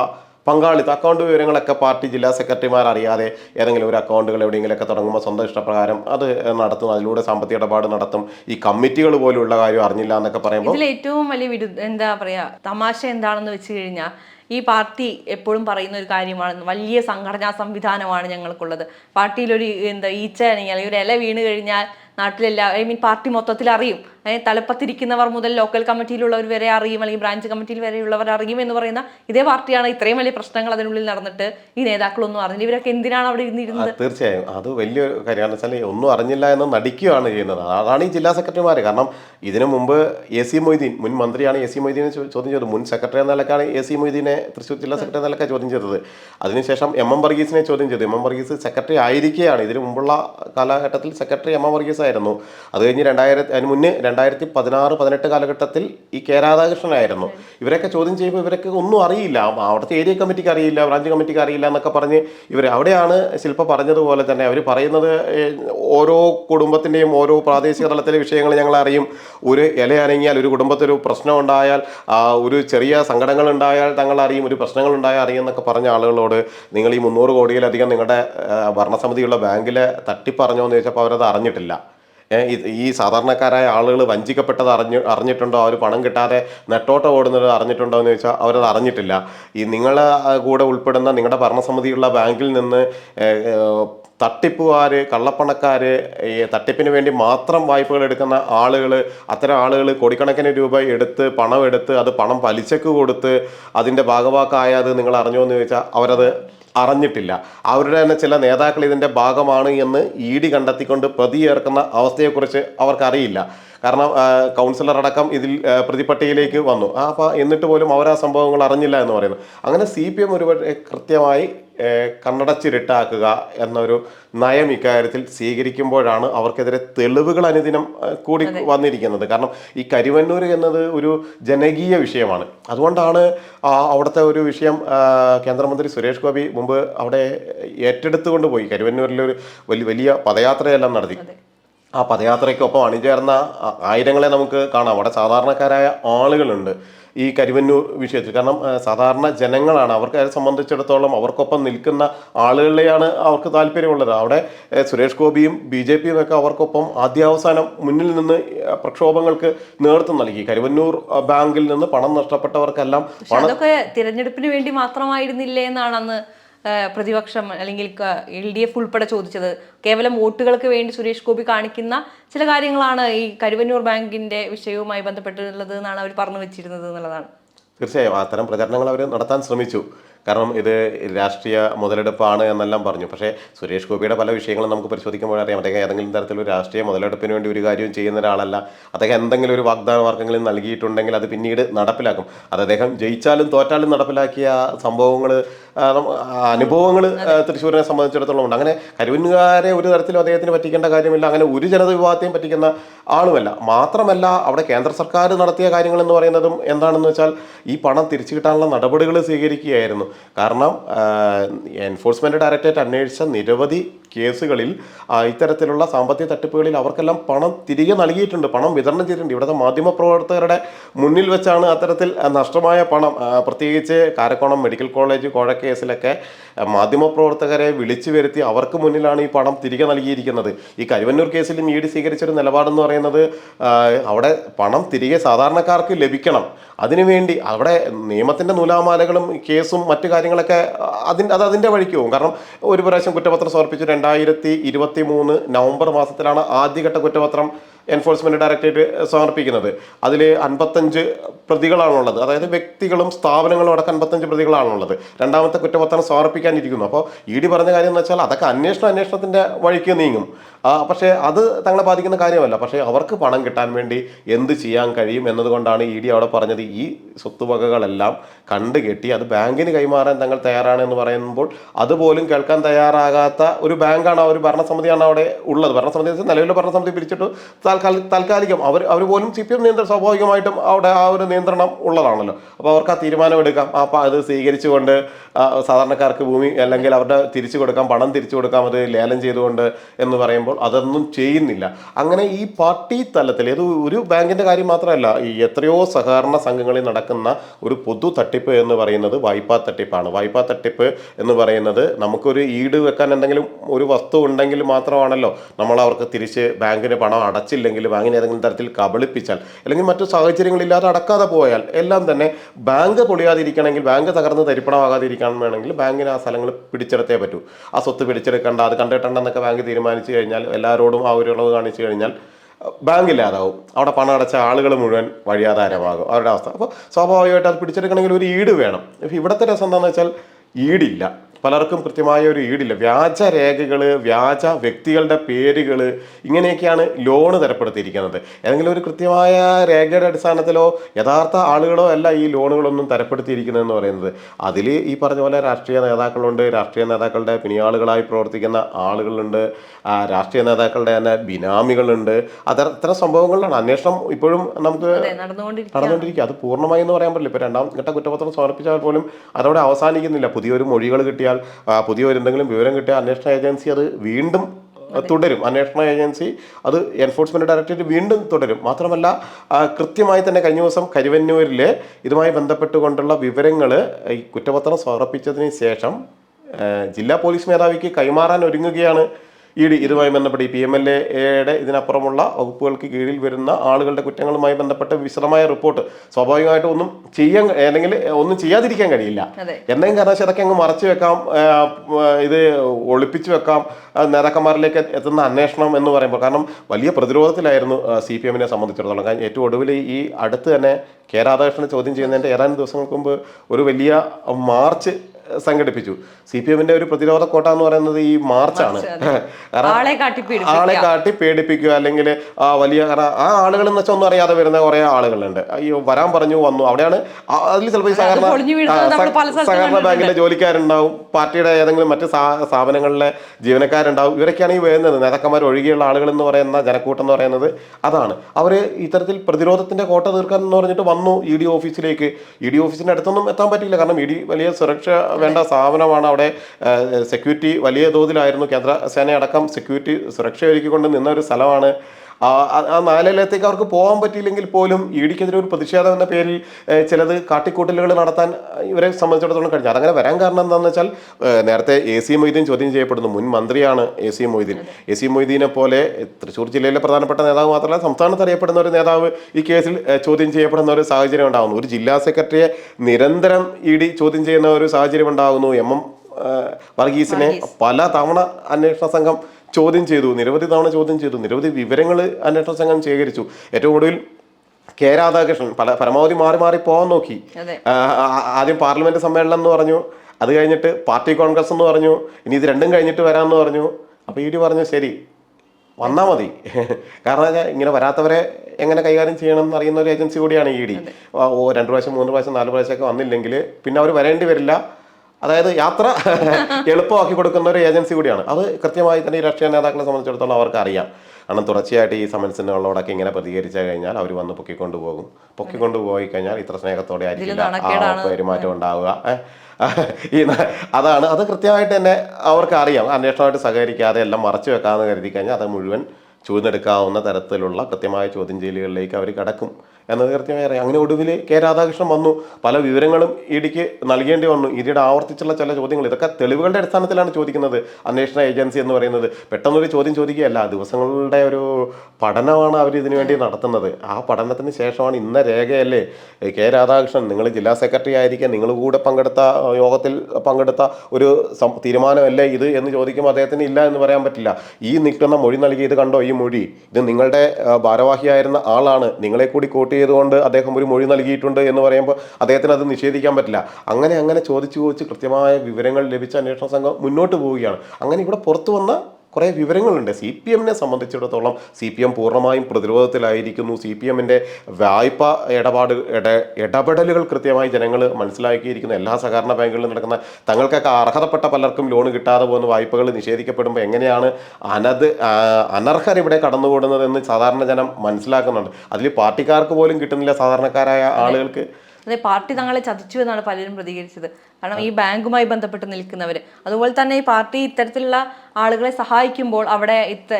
പങ്കാളിത്ത അക്കൗണ്ട് വിവരങ്ങളൊക്കെ പാർട്ടി ജില്ലാ സെക്രട്ടറിമാർ അറിയാതെ ഏതെങ്കിലും ഒരു അക്കൗണ്ടുകൾ എവിടെയെങ്കിലുമൊക്കെ തുടങ്ങുമ്പോൾ സ്വന്തം ഇഷ്ടപ്രകാരം അത് നടത്തും. അതിലൂടെ സാമ്പത്തിക ഇടപാട് നടത്തും. ഈ കമ്മിറ്റികൾ പോലുള്ള കാര്യം അറിഞ്ഞില്ല എന്നൊക്കെ പറയുമ്പോൾ ഇതിൽ ഏറ്റവും വലിയ വിരു എന്താ പറയാ തമാശ എന്താണെന്ന് വെച്ച് കഴിഞ്ഞാൽ ഈ പാർട്ടി എപ്പോഴും പറയുന്ന ഒരു കാര്യമാണ്. വലിയ സംഘടനാ സംവിധാനമാണ് ഞങ്ങൾക്കുള്ളത്. പാർട്ടിയിലൊരു എന്താ ഈച്ച അല്ലെങ്കിൽ ഒരു ഇല വീണ് കഴിഞ്ഞാൽ നാട്ടിലെല്ലാ ഐ മീൻ പാർട്ടി മൊത്തത്തിൽ അറിയും. തലപ്പത്തിരിക്കുന്നവർ മുതൽ ലോക്കൽ കമ്മിറ്റിയിലുള്ളവർ വരെ അറിയും അല്ലെങ്കിൽ ബ്രാഞ്ച് കമ്മിറ്റിയിൽ വരെയുള്ളവർ അറിയും എന്ന് പറയുന്ന ഇതേ പാർട്ടിയാണ് ഇത്രയും വലിയ പ്രശ്നങ്ങൾ അതിനുള്ളിൽ നടന്നിട്ട് ഈ നേതാക്കളൊന്നും അറിഞ്ഞില്ല. ഇവരൊക്കെ എന്തിനാണ് അവിടെ ഇരുന്നിരുന്നത്? തീർച്ചയായും. അത് വലിയൊരു കാര്യമാണ് വെച്ചാൽ ഒന്നും അറിഞ്ഞില്ല എന്ന് നടിക്കുകയാണ് ചെയ്യുന്നത്. അതാണ് ഈ ജില്ലാ സെക്രട്ടറിമാർ കാരണം ഇതിനു മുമ്പ് എ സി മൊയ്തീൻ മുൻ മന്ത്രിയാണ് എ സി മൊയ്തീനെ ചോദ്യം ചെയ്തത്. മുൻ സെക്രട്ടറി എന്ന നിലക്കാണ് എ സി മൊയ്തീനെ തൃശ്ശൂർ ജില്ലാ സെക്രട്ടറി എന്ന നിലക്കാണ് ചോദ്യം ചെയ്തത്. അതിനുശേഷം എം എം വർഗീസിനെ ചോദ്യം ചെയ്തു. എം എം വർഗീസ് സെക്രട്ടറി ആയിരിക്കുകയാണ് ഇതിനു മുമ്പുള്ള കാലഘട്ടത്തിൽ സെക്രട്ടറി എം എം വർഗീസ് ആയിരുന്നു അത് കഴിഞ്ഞ് രണ്ടായിരത്തി അതിന് മുന്നേ രണ്ടായിരത്തി പതിനാറ് പതിനെട്ട് കാലഘട്ടത്തിൽ ഈ കെ രാധാകൃഷ്ണനായിരുന്നു. ഇവരൊക്കെ ചോദ്യം ചെയ്യുമ്പോൾ ഇവരൊക്കെ ഒന്നും അറിയില്ല. അവിടുത്തെ ഏരിയ കമ്മിറ്റിക്ക് അറിയില്ല ബ്രാഞ്ച് കമ്മിറ്റിക്ക് അറിയില്ല എന്നൊക്കെ പറഞ്ഞ് ഇവർ അവിടെയാണ് ശില്പ പറഞ്ഞതുപോലെ തന്നെ അവർ പറയുന്നത് ഓരോ കുടുംബത്തിന്റെയും ഓരോ പ്രാദേശിക തലത്തിലെ വിഷയങ്ങൾ ഞങ്ങൾ അറിയും. ഒരു ഇല അനങ്ങിയാൽ ഒരു കുടുംബത്തിൽ ഒരു പ്രശ്നം ഉണ്ടായാൽ ഒരു ചെറിയ സങ്കടങ്ങൾ ഉണ്ടായാൽ തങ്ങൾ അറിയും ഒരു പ്രശ്നങ്ങൾ ഉണ്ടായാൽ അറിയും എന്നൊക്കെ പറഞ്ഞ ആളുകളോട് നിങ്ങൾ ഈ മുന്നൂറ് കോടിയിലധികം നിങ്ങളുടെ ഭരണസമിതിയുള്ള ബാങ്കിലെ തട്ടിപ്പറഞ്ഞോ എന്ന് ചോദിച്ചപ്പോൾ അവരത് അറിഞ്ഞിട്ടില്ല. ഈ സാധാരണക്കാരായ ആളുകൾ വഞ്ചിക്കപ്പെട്ടത് അറിഞ്ഞ് അറിഞ്ഞിട്ടുണ്ടോ? അവർ പണം കിട്ടാതെ നെട്ടോട്ടം ഓടുന്നത് അറിഞ്ഞിട്ടുണ്ടോ എന്ന് ചോദിച്ചാൽ അവരത് അറിഞ്ഞിട്ടില്ല. ഈ നിങ്ങളെ കൂടെ ഉൾപ്പെടുന്ന നിങ്ങളുടെ ഭരണസമിതിയുള്ള ബാങ്കിൽ നിന്ന് തട്ടിപ്പുകാർ കള്ളപ്പണക്കാർ ഈ തട്ടിപ്പിന് വേണ്ടി മാത്രം വായ്പകൾ എടുക്കുന്ന ആളുകൾ അത്തരം ആളുകൾ കോടിക്കണക്കിന് രൂപ എടുത്ത് പണം എടുത്ത് അത് പണം പലിശക്ക് കൊടുത്ത് അതിന്റെ ഭാഗവാക്കായത് നിങ്ങൾ അറിഞ്ഞോ എന്ന് ചോദിച്ചാൽ അവരത് അറിഞ്ഞിട്ടില്ല. അവരുടെ തന്നെ ചില നേതാക്കൾ ഇതിന്റെ ഭാഗമാണ് എന്ന് ഇ ഡി കണ്ടെത്തിക്കൊണ്ട് പ്രതി ചേർക്കുന്ന അവസ്ഥയെക്കുറിച്ച് അവർക്കറിയില്ല. കാരണം കൗൺസിലർ അടക്കം ഇതിൽ പ്രതിപട്ടികയിലേക്ക് വന്നു. അപ്പോൾ എന്നിട്ട് പോലും അവർ ആ സംഭവങ്ങൾ അറിഞ്ഞില്ല എന്ന് പറയുന്നു. അങ്ങനെ സി പി എം ഒരു കൃത്യമായി കണ്ണടച്ചിരുട്ടാക്കുക എന്നൊരു നയം ഇക്കാര്യത്തിൽ സ്വീകരിക്കുമ്പോഴാണ് അവർക്കെതിരെ തെളിവുകൾ അനുദിനം കൂടി വന്നിരിക്കുന്നത്. കാരണം ഈ കരിവന്നൂർ എന്നത് ഒരു ജനകീയ വിഷയമാണ്. അതുകൊണ്ടാണ് അവിടുത്തെ ഒരു വിഷയം കേന്ദ്രമന്ത്രി സുരേഷ് ഗോപി മുമ്പ് അവിടെ ഏറ്റെടുത്തുകൊണ്ട് പോയി. കരിവന്നൂരിലൊരു വലിയ വലിയ പദയാത്രയെല്ലാം നടത്തി. ആ പദയാത്രയ്ക്കൊപ്പം അണിചേർന്ന ആയിരങ്ങളെ നമുക്ക് കാണാം. അവിടെ സാധാരണക്കാരായ ആളുകളുണ്ട് ഈ കരിവന്നൂർ വിഷയത്തിൽ. കാരണം സാധാരണ ജനങ്ങളാണ്. അവർക്ക് സംബന്ധിച്ചിടത്തോളം അവർക്കൊപ്പം നിൽക്കുന്ന ആളുകളിലെയാണ് അവർക്ക് താല്പര്യമുള്ളത്. അവിടെ സുരേഷ് ഗോപിയും ബി ജെ പിയും ഒക്കെ അവർക്കൊപ്പം ആദ്യാവസാനം മുന്നിൽ നിന്ന് പ്രക്ഷോഭങ്ങൾക്ക് നേതൃത്വം നൽകി. കരിവന്നൂർ ബാങ്കിൽ നിന്ന് പണം നഷ്ടപ്പെട്ടവർക്കെല്ലാം തിരഞ്ഞെടുപ്പിന് വേണ്ടി മാത്രമായിരുന്നില്ലേ എന്നാണ് അന്ന് പ്രതിപക്ഷം അല്ലെങ്കിൽ എൽ ഡി എഫ് ഉൾപ്പെടെ ചോദിച്ചത്. കേവലം വോട്ടുകൾക്ക് വേണ്ടി സുരേഷ് ഗോപി കാണിക്കുന്ന ചില കാര്യങ്ങളാണ് ഈ കരുവന്നൂർ ബാങ്കിന്റെ വിഷയവുമായി ബന്ധപ്പെട്ടുള്ളത് എന്നാണ് അവർ പറഞ്ഞു വെച്ചിരുന്നത് എന്നുള്ളതാണ്. തീർച്ചയായും. അത്തരം പ്രചരണങ്ങൾ അവർ നടത്താൻ ശ്രമിച്ചു. കാരണം ഇത് രാഷ്ട്രീയ മുതലെടുപ്പാണ് എന്നെല്ലാം പറഞ്ഞു. പക്ഷേ സുരേഷ് ഗോപിയുടെ പല വിഷയങ്ങളും നമുക്ക് പരിശോധിക്കുമ്പോൾ അറിയാം. അദ്ദേഹം ഏതെങ്കിലും തരത്തിലൊരു രാഷ്ട്രീയ മുതലെടുപ്പിന് വേണ്ടി ഒരു കാര്യവും ചെയ്യുന്ന ഒരാളല്ല അദ്ദേഹം എന്തെങ്കിലും ഒരു വാഗ്ദാന മാർഗങ്ങളിൽ നൽകിയിട്ടുണ്ടെങ്കിൽ അത് പിന്നീട് നടപ്പിലാക്കും. അത് അദ്ദേഹം ജയിച്ചാലും തോറ്റാലും നടപ്പിലാക്കിയ സംഭവങ്ങൾ അനുഭവങ്ങൾ തൃശ്ശൂരിനെ സംബന്ധിച്ചിടത്തോളം ഉണ്ട്. അങ്ങനെ കരുവന്നുകാരെ ഒരു തരത്തിലും അദ്ദേഹത്തിന് പറ്റിക്കേണ്ട കാര്യമില്ല. അങ്ങനെ ഒരു ജനത വിഭാഗത്തെയും പറ്റിക്കുന്ന ആളുമല്ല. മാത്രമല്ല അവിടെ കേന്ദ്ര സർക്കാർ നടത്തിയ കാര്യങ്ങൾ എന്ന് പറയുന്നതും എന്താണെന്ന് വെച്ചാൽ ഈ പണം തിരിച്ചു കിട്ടാനുള്ള നടപടികൾ സ്വീകരിക്കുകയായിരുന്നു. കാരണം എൻഫോഴ്സ്മെന്റ് ഡയറക്ടറേറ്റ് അന്വേഷിച്ച നിരവധി കേസുകളിൽ ഇത്തരത്തിലുള്ള സാമ്പത്തിക തട്ടിപ്പുകളിൽ അവർക്കെല്ലാം പണം തിരികെ നൽകിയിട്ടുണ്ട്. പണം വിതരണം ചെയ്തിട്ടുണ്ട്. ഇവിടുത്തെ മാധ്യമപ്രവർത്തകരുടെ മുന്നിൽ വെച്ചാണ് അത്തരത്തിൽ നഷ്ടമായ പണം പ്രത്യേകിച്ച് കാരക്കോണം മെഡിക്കൽ കോളേജ് കോഴ കേസിലൊക്കെ മാധ്യമപ്രവർത്തകരെ വിളിച്ചു വരുത്തി അവർക്ക് മുന്നിലാണ് ഈ പണം തിരികെ നൽകിയിരിക്കുന്നത്. ഈ കരുവന്നൂർ കേസിലും ഇ ഡി സ്വീകരിച്ചൊരു നിലപാടെന്ന് പറയുന്നത് അവിടെ പണം തിരികെ സാധാരണക്കാർക്ക് ലഭിക്കണം. അതിനുവേണ്ടി അവിടെ നിയമത്തിന്റെ നൂലാമാലകളും കേസും മറ്റു കാര്യങ്ങളൊക്കെ അതിന്റെ അത് അതിന്റെ വഴിക്ക് പോകും. കാരണം ഒരു പ്രാവശ്യം കുറ്റപത്രം സമർപ്പിച്ചു. രണ്ടായിരത്തി ഇരുപത്തി മൂന്ന് നവംബർ മാസത്തിലാണ് ആദ്യഘട്ട കുറ്റപത്രം എൻഫോഴ്സ്മെന്റ് ഡയറക്ടറേറ്റ് സമർപ്പിക്കുന്നത്. അതിൽ അൻപത്തഞ്ച് പ്രതികളാണുള്ളത്. അതായത് വ്യക്തികളും സ്ഥാപനങ്ങളും അടക്കം അൻപത്തഞ്ച് പ്രതികളാണുള്ളത്. രണ്ടാമത്തെ കുറ്റപത്രം സമർപ്പിക്കാനിരിക്കുന്നു. അപ്പോൾ ഇ ഡി പറഞ്ഞ കാര്യം എന്ന് വെച്ചാൽ അതൊക്കെ അന്വേഷണം അന്വേഷണത്തിന്റെ വഴിക്ക് നീങ്ങും. പക്ഷേ അത് തങ്ങളെ ബാധിക്കുന്ന കാര്യമല്ല. പക്ഷേ അവർക്ക് പണം കിട്ടാൻ വേണ്ടി എന്ത് ചെയ്യാൻ കഴിയും എന്നതുകൊണ്ടാണ് ഇ ഡി അവിടെ പറഞ്ഞത്. ഈ സ്വത്തുവകകളെല്ലാം കണ്ടുകെട്ടി അത് ബാങ്കിന് കൈമാറാൻ തങ്ങൾ തയ്യാറാണ് എന്ന് പറയുമ്പോൾ അതുപോലും കേൾക്കാൻ തയ്യാറാകാത്ത ഒരു ബാങ്കാണ് ആ ഒരു ഭരണസമിതിയാണ് അവിടെ ഉള്ളത്. ഭരണസമിതി നിലവിലെ ഭരണസമിതി പിരിച്ചിട്ട് താൽക്കാലിക താൽക്കാലികം അവർ അവർ പോലും സി പി എം നിയന്ത്രണം സ്വാഭാവികമായിട്ടും അവിടെ ആ ഒരു നിയന്ത്രണം ഉള്ളതാണല്ലോ. അപ്പോൾ അവർക്ക് ആ തീരുമാനമെടുക്കാം. ആ അത് സ്വീകരിച്ചുകൊണ്ട് സാധാരണക്കാർക്ക് ഭൂമി അല്ലെങ്കിൽ അവരുടെ തിരിച്ചു കൊടുക്കാം പണം തിരിച്ചു കൊടുക്കാം അത് ലേലം ചെയ്തുകൊണ്ട് എന്ന് പറയുമ്പോൾ അതൊന്നും ചെയ്യുന്നില്ല. അങ്ങനെ ഈ പാർട്ടി തലത്തിൽ ഇത് ഒരു ബാങ്കിന്റെ കാര്യം മാത്രമല്ല ഈ എത്രയോ സഹകരണ സംഘങ്ങളിൽ നടക്കുന്ന ഒരു പൊതു തട്ടിപ്പ് എന്ന് പറയുന്നത് വായ്പാ തട്ടിപ്പാണ്. വായ്പാ തട്ടിപ്പ് എന്ന് പറയുന്നത് നമുക്കൊരു ഈട് വെക്കാൻ എന്തെങ്കിലും ഒരു വസ്തു ഉണ്ടെങ്കിൽ മാത്രമാണല്ലോ നമ്മൾ അവർക്ക് തിരിച്ച് ബാങ്കിന് പണം അടച്ചില്ലെങ്കിൽ ബാങ്കിന് ഏതെങ്കിലും തരത്തിൽ കബളിപ്പിച്ചാൽ അല്ലെങ്കിൽ മറ്റു സാഹചര്യങ്ങളില്ലാതെ അടക്കാതെ പോയാൽ എല്ലാം തന്നെ ബാങ്ക് പൊളിയാതിരിക്കണമെങ്കിൽ ബാങ്ക് തകർന്ന് തരിപ്പണമാകാതിരിക്കണം വേണമെങ്കിൽ ബാങ്കിന് ആ സ്ഥലങ്ങൾ പിടിച്ചെടുത്തേ പറ്റൂ. ആ സ്വത്ത് പിടിച്ചെടുക്കേണ്ട അത് കണ്ടിട്ടുണ്ടെന്നൊക്കെ ബാങ്ക് തീരുമാനിച്ചു കഴിഞ്ഞാൽ എല്ലാവരോടും ആ ഒരു ഇളവ് കാണിച്ചു കഴിഞ്ഞാൽ ബാങ്ക് ഇല്ലാതാവും. അവിടെ പണം അടച്ച ആളുകൾ മുഴുവൻ വഴിയാധാരമാകും. അവരുടെ അവസ്ഥ. അപ്പോൾ സ്വാഭാവികമായിട്ട് അത് പിടിച്ചെടുക്കണമെങ്കിൽ ഒരു ഈട് വേണം. ഇവിടുത്തെ രസം എന്താണെന്ന് വെച്ചാൽ ഈടില്ല. പലർക്കും കൃത്യമായ ഒരു ഈടില്ല. വ്യാജ രേഖകൾ വ്യാജ വ്യക്തികളുടെ പേരുകൾ ഇങ്ങനെയൊക്കെയാണ് ലോണ് തരപ്പെടുത്തിയിരിക്കുന്നത്. ഏതെങ്കിലും ഒരു കൃത്യമായ രേഖയുടെ അടിസ്ഥാനത്തിലോ യഥാർത്ഥ ആളുകളോ അല്ല ഈ ലോണുകളൊന്നും തരപ്പെടുത്തിയിരിക്കുന്നതെന്ന് പറയുന്നത്. അതിൽ ഈ പറഞ്ഞ പോലെ രാഷ്ട്രീയ നേതാക്കളുണ്ട്. രാഷ്ട്രീയ നേതാക്കളുടെ പിണിയാളുകളായി പ്രവർത്തിക്കുന്ന ആളുകളുണ്ട്. രാഷ്ട്രീയ നേതാക്കളുടെ തന്നെ ബിനാമികളുണ്ട്. അത്തരം സംഭവങ്ങളിലാണ്. അന്വേഷണം ഇപ്പോഴും നമുക്ക് അതെ നടന്നുകൊണ്ടിരിക്കുക അത് പൂർണമായി എന്ന് പറയാൻ പറ്റില്ല. ഇപ്പോൾ രണ്ടാം ഘട്ട കുറ്റപത്രം സമർപ്പിച്ചാൽ പോലും അതവിടെ അവസാനിക്കുന്നില്ല. പുതിയൊരു മൊഴികൾ കിട്ടിയാൽ ആ, എന്തെങ്കിലും വിവരം കിട്ടിയാൽ അന്വേഷണ ഏജൻസി അത് വീണ്ടും തുടരും. അന്വേഷണ ഏജൻസി അത് എൻഫോഴ്സ്മെന്റ് ഡയറക്ടറേറ്റ് വീണ്ടും തുടരും. മാത്രമല്ല കൃത്യമായി തന്നെ കഴിഞ്ഞ ദിവസം കരുവന്നൂരിൽ ഇതുമായി ബന്ധപ്പെട്ടുകൊണ്ടുള്ള വിവരങ്ങൾ ഈ കുറ്റപത്രം സമർപ്പിച്ചതിന് ശേഷം ജില്ലാ പോലീസ് മേധാവിക്ക് കൈമാറാൻ ഒരുങ്ങുകയാണ് ഇ ഡി ഇതുമായി ബന്ധപ്പെട്ട് ഈ പി എം എൽ എയുടെ ഇതിനപ്പുറമുള്ള വകുപ്പുകൾക്ക് കീഴിൽ വരുന്ന ആളുകളുടെ കുറ്റങ്ങളുമായി ബന്ധപ്പെട്ട് വിശദമായ റിപ്പോർട്ട് സ്വാഭാവികമായിട്ടും ഒന്നും ചെയ്യാൻ അല്ലെങ്കിൽ ഒന്നും ചെയ്യാതിരിക്കാൻ കഴിയില്ല. എന്തെങ്കിലും കാരണവശാൽ അതൊക്കെ അങ്ങ് മറച്ചു വെക്കാം ഇത് ഒളിപ്പിച്ചു വെക്കാം നേതാക്കന്മാരിലേക്ക് എത്തുന്ന അന്വേഷണം എന്ന് പറയുമ്പോൾ കാരണം വലിയ പ്രതിരോധത്തിലായിരുന്നു സി പി എമ്മിനെ സംബന്ധിച്ചിടത്തോളം കാരണം ഏറ്റവും ഒടുവിൽ ഈ അടുത്ത് തന്നെ കെ രാധാകൃഷ്ണനെ ചോദ്യം ചെയ്യുന്നതിന്റെ ഏതാനും ദിവസങ്ങൾക്ക് മുമ്പ് ഒരു വലിയ മാർച്ച് സംഘടിപ്പിച്ചു. സി പി എമ്മിന്റെ ഒരു പ്രതിരോധ കോട്ട എന്ന് പറയുന്നത് ഈ മാർച്ചാണ്. (laughs) ആളെ കാട്ടി പേടിപ്പിക്കുക അല്ലെങ്കിൽ ആ വലിയ ആ ആളുകൾ എന്ന് വെച്ചാൽ ഒന്നും അറിയാതെ വരുന്ന കുറെ ആളുകളുണ്ട്. അയ്യോ വരാൻ പറഞ്ഞു വന്നു. അവിടെയാണ് അതിൽ ചിലപ്പോൾ ഈ സഹകരണ സഹകരണ ബാങ്കിലെ ജോലിക്കാരുണ്ടാവും. പാർട്ടിയുടെ ഏതെങ്കിലും മറ്റ് സ്ഥാ- സ്ഥാപനങ്ങളിലെ ജീവനക്കാരുണ്ടാവും. ഇവരൊക്കെയാണ് ഈ വരുന്നത്. നേതാക്കന്മാർ ഒഴികെയുള്ള ആളുകൾ എന്ന് പറയുന്ന ജനക്കൂട്ടം എന്ന് പറയുന്നത് അതാണ്. അവർ ഇത്തരത്തിൽ പ്രതിരോധത്തിന്റെ കോട്ട തീർക്കാൻ എന്ന് പറഞ്ഞിട്ട് വന്നു ഇ ഡി ഓഫീസിലേക്ക്. ഇ ഡി ഓഫീസിന്റെ അടുത്തൊന്നും എത്താൻ പറ്റില്ല കാരണം ഇ ഡി വലിയ സുരക്ഷ വേണ്ട സ്ഥാപനമാണ് അവിടെ സെക്യൂരിറ്റി വലിയ തോതിലായിരുന്നു. കേന്ദ്ര സേനയടക്കം സെക്യൂരിറ്റി സുരക്ഷ ഒരുക്കിക്കൊണ്ട് നിന്ന ഒരു സ്ഥലമാണ് ആ നാലിലത്തേക്ക് അവർക്ക് പോകാൻ പറ്റിയില്ലെങ്കിൽ പോലും ഇ ഡിക്കെതിരെ ഒരു പ്രതിഷേധം എന്ന പേരിൽ ചിലത് കാട്ടിക്കൂട്ടലുകൾ നടത്താൻ ഇവരെ സംബന്ധിച്ചിടത്തോളം കഴിഞ്ഞു. അതങ്ങനെ വരാൻ കാരണം എന്താണെന്ന് വെച്ചാൽ നേരത്തെ എ സി മൊയ്തീൻ ചോദ്യം ചെയ്യപ്പെടുന്നു. മുൻ മന്ത്രിയാണ് A C Moideen. A C മൊയ്തീനെ പോലെ തൃശ്ശൂർ ജില്ലയിലെ പ്രധാനപ്പെട്ട നേതാവ് മാത്രമല്ല സംസ്ഥാനത്ത് അറിയപ്പെടുന്ന ഒരു നേതാവ് ഈ കേസിൽ ചോദ്യം ചെയ്യപ്പെടുന്ന ഒരു സാഹചര്യം ഉണ്ടാകുന്നു ഒരു ജില്ലാ സെക്രട്ടറിയെ നിരന്തരം ഇ ഡി ചോദ്യം ചെയ്യുന്ന ഒരു സാഹചര്യം ഉണ്ടാകുന്നു എം എം വർഗീസിനെ പല തവണ അന്വേഷണ സംഘം ചോദ്യം ചെയ്തു നിരവധി തവണ ചോദ്യം ചെയ്തു നിരവധി വിവരങ്ങൾ അന്വേഷണ സംഘം ശേഖരിച്ചു. ഏറ്റവും ഒടുവിൽ കെ രാധാകൃഷ്ണൻ പല പരമാവധി മാറി മാറി പോകാൻ നോക്കി. ആദ്യം പാർലമെന്റ് സമ്മേളനം എന്ന് പറഞ്ഞു അത് കഴിഞ്ഞിട്ട് പാർട്ടി കോൺഗ്രസ് എന്ന് പറഞ്ഞു ഇനി ഇത് രണ്ടും കഴിഞ്ഞിട്ട് വരാമെന്ന് പറഞ്ഞു. അപ്പോൾ ഇ ഡി പറഞ്ഞു ശരി വന്നാൽ മതി. (laughs) കാരണം ഇങ്ങനെ വരാത്തവരെ എങ്ങനെ കൈകാര്യം ചെയ്യണം എന്ന് അറിയുന്ന ഒരു ഏജൻസി കൂടിയാണ് ഇ ഡി. ഓ രണ്ട് പ്രാവശ്യം മൂന്ന് പ്രാവശ്യം നാല് പ്രാവശ്യമൊക്കെ വന്നില്ലെങ്കിൽ പിന്നെ അവർ വരേണ്ടി വരില്ല. അതായത് യാത്ര എളുപ്പമാക്കി കൊടുക്കുന്ന ഒരു ഏജൻസി കൂടിയാണ്. അത് കൃത്യമായി തന്നെ ഈ രാഷ്ട്രീയ നേതാക്കളെ സംബന്ധിച്ചിടത്തോളം അവർക്ക് അറിയാം. കാരണം തുടർച്ചയായിട്ട് ഈ സമൻസിനുള്ളവരൊക്കെ ഇങ്ങനെ പ്രതികരിച്ചു കഴിഞ്ഞാൽ അവർ വന്ന് പൊക്കിക്കൊണ്ട് പോകും. പൊക്കിക്കൊണ്ട് പോയി കഴിഞ്ഞാൽ ഇത്ര സ്നേഹത്തോടെ ആയിരിക്കില്ല. ആ. പെരുമാറ്റം ഉണ്ടാവുക. ഈ അതാണ്. അത് കൃത്യമായിട്ട് തന്നെ അവർക്ക് അറിയാം. അന്വേഷണമായിട്ട് സഹകരിക്കാതെ എല്ലാം മറച്ചു വെക്കാമെന്ന് കരുതി കഴിഞ്ഞാൽ അത് മുഴുവൻ ചൂഴ്ന്നെടുക്കാവുന്ന തരത്തിലുള്ള കൃത്യമായ ചോദ്യം ചെയ്യലുകളിലേക്ക് അവർ കടക്കും. എന്നത് കൃത്യമായി അറിയാം അങ്ങനെ ഒടുവിൽ കെ രാധാകൃഷ്ണൻ വന്നു. പല വിവരങ്ങളും ഇടിക്ക് നൽകേണ്ടി വന്നു. ഇഡിയുടെ ആവർത്തിച്ചുള്ള ചില ചോദ്യങ്ങൾ. ഇതൊക്കെ തെളിവുകളുടെ അടിസ്ഥാനത്തിലാണ് ചോദിക്കുന്നത്. അന്വേഷണ ഏജൻസി എന്ന് പറയുന്നത്. പെട്ടെന്നൊരു ചോദ്യം ചോദിക്കുകയല്ല. ദിവസങ്ങളുടെ ഒരു പഠനമാണ് അവർ ഇതിനു വേണ്ടി നടത്തുന്നത്. ആ പഠനത്തിന് ശേഷമാണ് ഇന്ന രേഖയല്ലേ? കെ രാധാകൃഷ്ണൻ നിങ്ങൾ ജില്ലാ സെക്രട്ടറി ആയിരിക്കാൻ നിങ്ങൾ കൂടെ പങ്കെടുത്ത യോഗത്തിൽ പങ്കെടുത്ത ഒരു തീരുമാനമല്ലേ ഇത് എന്ന് ചോദിക്കുമ്പോൾ അദ്ദേഹത്തിന് ഇല്ല എന്ന് പറയാൻ പറ്റില്ല. ഈ നിൽക്കുന്ന മൊഴി നൽകി ഇത് കണ്ടോ? ഈ മൊഴി. ഇത് നിങ്ങളുടെ ഭാരവാഹിയായിരുന്ന ആളാണ്. നിങ്ങളെ കൂടി കോട്ട് ചെയ്തുകൊണ്ട് അദ്ദേഹം ഒരു മൊഴി നൽകിയിട്ടുണ്ട് എന്ന് പറയുമ്പോൾ അദ്ദേഹത്തിന് അത് നിഷേധിക്കാൻ പറ്റില്ല. അങ്ങനെ അങ്ങനെ ചോദിച്ചു ചോദിച്ച് കൃത്യമായ വിവരങ്ങൾ ലഭിച്ച അന്വേഷണ സംഘം മുന്നോട്ട് പോവുകയാണ്. അങ്ങനെ ഇവിടെ പുറത്തു വന്ന കുറേ വിവരങ്ങളുണ്ട്. സി പി എമ്മിനെ സംബന്ധിച്ചിടത്തോളം സി പി എം പൂർണമായും പ്രതിരോധത്തിലായിരിക്കുന്നു. സി പി എമ്മിന്റെ വായ്പ ഇടപാട് ഇട ഇടപെടലുകൾ കൃത്യമായി ജനങ്ങൾ മനസ്സിലാക്കിയിരിക്കുന്നു. എല്ലാ സഹകരണ ബാങ്കുകളിലും നടക്കുന്ന തങ്ങൾക്കൊക്കെ അർഹതപ്പെട്ട പലർക്കും ലോൺ കിട്ടാതെ പോകുന്ന വായ്പകൾ നിഷേധിക്കപ്പെടുമ്പോൾ എങ്ങനെയാണ് അനത് അനർഹർ ഇവിടെ കടന്നുകൂടുന്നതെന്ന് സാധാരണ ജനം മനസ്സിലാക്കുന്നുണ്ട്. അതിൽ പാർട്ടിക്കാർക്ക് പോലും കിട്ടുന്നില്ല സാധാരണക്കാരായ ആളുകൾക്ക്. അതെ പാർട്ടി തങ്ങളെ ചതിച്ചു എന്നാണ് പലരും പ്രതികരിച്ചത്. കാരണം ഈ ബാങ്കുമായി ബന്ധപ്പെട്ട് നിൽക്കുന്നവർ അതുപോലെ തന്നെ ഈ പാർട്ടി ഇത്തരത്തിലുള്ള ആളുകളെ സഹായിക്കുമ്പോൾ അവിടെ ഇത്ത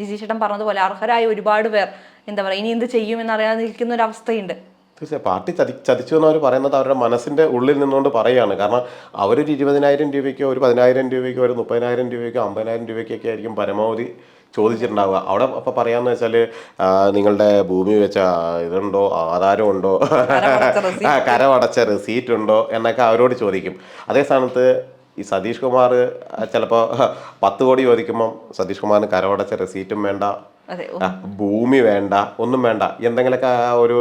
ജിജീഷേട്ടൻ പറഞ്ഞതുപോലെ അർഹരായ ഒരുപാട് പേർ എന്താ പറയുക ഇനി എന്ത് ചെയ്യും എന്നറിയാതെ നിൽക്കുന്ന ഒരു അവസ്ഥയുണ്ട് തീർച്ചയായും പാർട്ടി ചതി ചതിച്ചു എന്നവർ പറയുന്നത് അവരുടെ മനസ്സിന്റെ ഉള്ളിൽ നിന്നുകൊണ്ട് പറയുകയാണ് കാരണം അവരൊരു ഇരുപതിനായിരം രൂപയ്ക്കോ ഒരു പതിനായിരം രൂപയ്ക്കോ ഒരു മുപ്പതിനായിരം രൂപയ്ക്കോ അമ്പതിനായിരം രൂപയ്ക്കൊക്കെ ആയിരിക്കും പരമാവധി ചോദിച്ചിട്ടുണ്ടാവുക. അവിടെ അപ്പോൾ പറയാന്ന് വെച്ചാൽ നിങ്ങളുടെ ഭൂമി വെച്ച ഇതുണ്ടോ? ആധാരം ഉണ്ടോ കരമടച്ച. റെസീറ്റ് ഉണ്ടോ? എന്നൊക്കെ അവരോട് ചോദിക്കും. അതേ സ്ഥാനത്ത് ഈ സതീഷ് കുമാർ ചിലപ്പോൾ പത്ത് കോടി ചോദിക്കുമ്പം സതീഷ് കുമാറിന് കരമടച്ച റെസീറ്റും വേണ്ട. ഭൂമി വേണ്ട ഒന്നും വേണ്ട. എന്തെങ്കിലുമൊക്കെ ആ ഒരു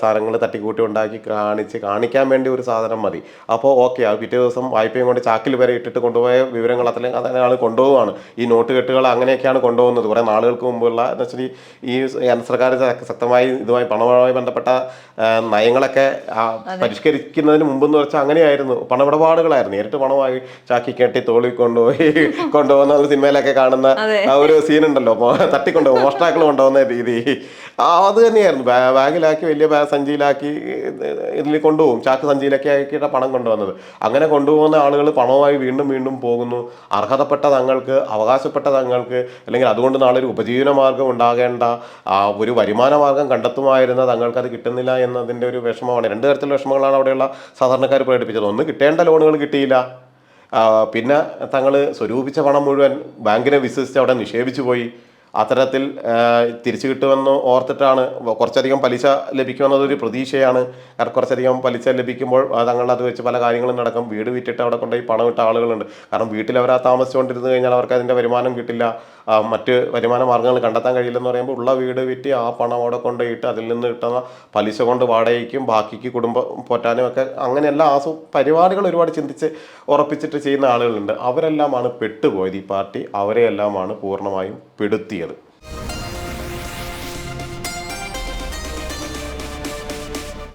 സാധനങ്ങൾ തട്ടിക്കൂട്ടി ഉണ്ടാക്കി കാണിച്ച് കാണിക്കാൻ വേണ്ടി ഒരു സാധനം മതി. അപ്പോൾ ഓക്കെ ആ പിറ്റേ ദിവസം വായ്പയും കൊണ്ട് ചാക്കിൽ വരെ ഇട്ടിട്ട് കൊണ്ടുപോയ വിവരങ്ങൾ അത്രയും അതായത് ആൾ കൊണ്ടുപോവാണ് ഈ നോട്ട് കെട്ടുകൾ അങ്ങനെയൊക്കെയാണ് കൊണ്ടുപോകുന്നത്. കുറേ നാളുകൾക്ക് മുമ്പുള്ള എന്ന് വെച്ചാൽ ഈ കേന്ദ്ര സർക്കാർ ശക്തമായി ഇതുമായി പണവുമായി ബന്ധപ്പെട്ട നയങ്ങളൊക്കെ പരിഷ്കരിക്കുന്നതിന് മുമ്പെന്ന് വെച്ചാൽ അങ്ങനെയായിരുന്നു. പണമിടപാടുകളായിരുന്നു. നേരിട്ട് പണമായി ചാക്കി കെട്ടി തോളിൽ കൊണ്ടുപോയി കൊണ്ടുപോകുന്ന സിനിമയിലൊക്കെ കാണുന്ന ആ ഒരു സീൻ ഉണ്ടല്ലോ. തട്ടിക്കൊണ്ടു മോഷ്ടാക്കൾ കൊണ്ടുപോകുന്ന രീതി. അത് തന്നെയായിരുന്നു. ബാഗിലാക്കി വലിയ സഞ്ചിയിലാക്കി ഇതിൽ കൊണ്ടുപോകും. ചാക്ക് സഞ്ചിയിലൊക്കെ ആക്കിയിട്ട് പണം കൊണ്ടുവന്നത്. അങ്ങനെ കൊണ്ടുപോകുന്ന ആളുകൾ പണവുമായി വീണ്ടും വീണ്ടും പോകുന്നു. അർഹതപ്പെട്ട തങ്ങൾക്ക് അവകാശപ്പെട്ട തങ്ങൾക്ക് അല്ലെങ്കിൽ അതുകൊണ്ട് നാളെ ഒരു ഉപജീവന മാർഗം ഉണ്ടാകേണ്ട ഒരു വരുമാന മാർഗം കണ്ടെത്തുമായിരുന്ന തങ്ങൾക്ക് അത് കിട്ടുന്നില്ല എന്നതിന്റെ ഒരു വിഷമമാണ്. രണ്ട് തരത്തിലുള്ള വിഷമങ്ങളാണ് അവിടെയുള്ള സാധാരണക്കാർ പ്രകടിപ്പിച്ചത്. ഒന്ന് കിട്ടേണ്ട ലോണുകൾ കിട്ടിയില്ല. പിന്നെ തങ്ങൾ സ്വരൂപിച്ച പണം മുഴുവൻ ബാങ്കിനെ വിശ്വസിച്ച് അവിടെ നിക്ഷേപിച്ചു പോയി. അത്തരത്തിൽ തിരിച്ചു കിട്ടുമെന്ന് ഓർത്തിട്ടാണ് കുറച്ചധികം പലിശ ലഭിക്കുമെന്നതൊരു പ്രതീക്ഷയാണ്. കാരണം കുറച്ചധികം പലിശ ലഭിക്കുമ്പോൾ തങ്ങൾ അത് വെച്ച് പല കാര്യങ്ങളും നടക്കും. വീട് വിറ്റിട്ട് അവിടെ കൊണ്ടുപോയി പണം ഇട്ട ആളുകളുണ്ട്. കാരണം വീട്ടിൽ അവർ ആ താമസിച്ചുകൊണ്ടിരുന്ന് കഴിഞ്ഞാൽ അവർക്ക് അതിന്റെ വരുമാനം കിട്ടില്ല. മറ്റ് വരുമാന മാർഗങ്ങൾ കണ്ടെത്താൻ കഴിയില്ലെന്ന് പറയുമ്പോൾ ഉള്ള വീട് വിറ്റ് ആ പണം അവിടെ ഇട്ട് അതിൽ നിന്ന് കിട്ടുന്ന പലിശ കൊണ്ട് വാടകയ്ക്കും ബാക്കിക്ക് കുടുംബം പോറ്റാനും ഒക്കെ അങ്ങനെ ആ പരിപാടികൾ ഒരുപാട് ചിന്തിച്ച് ഉറപ്പിച്ചിട്ട് ചെയ്യുന്ന ആളുകളുണ്ട്. അവരെല്ലാമാണ് പെട്ടുപോയത് ഈ പാർട്ടി. അവരെയെല്ലാമാണ് പൂർണമായും പെടുത്തിയത്.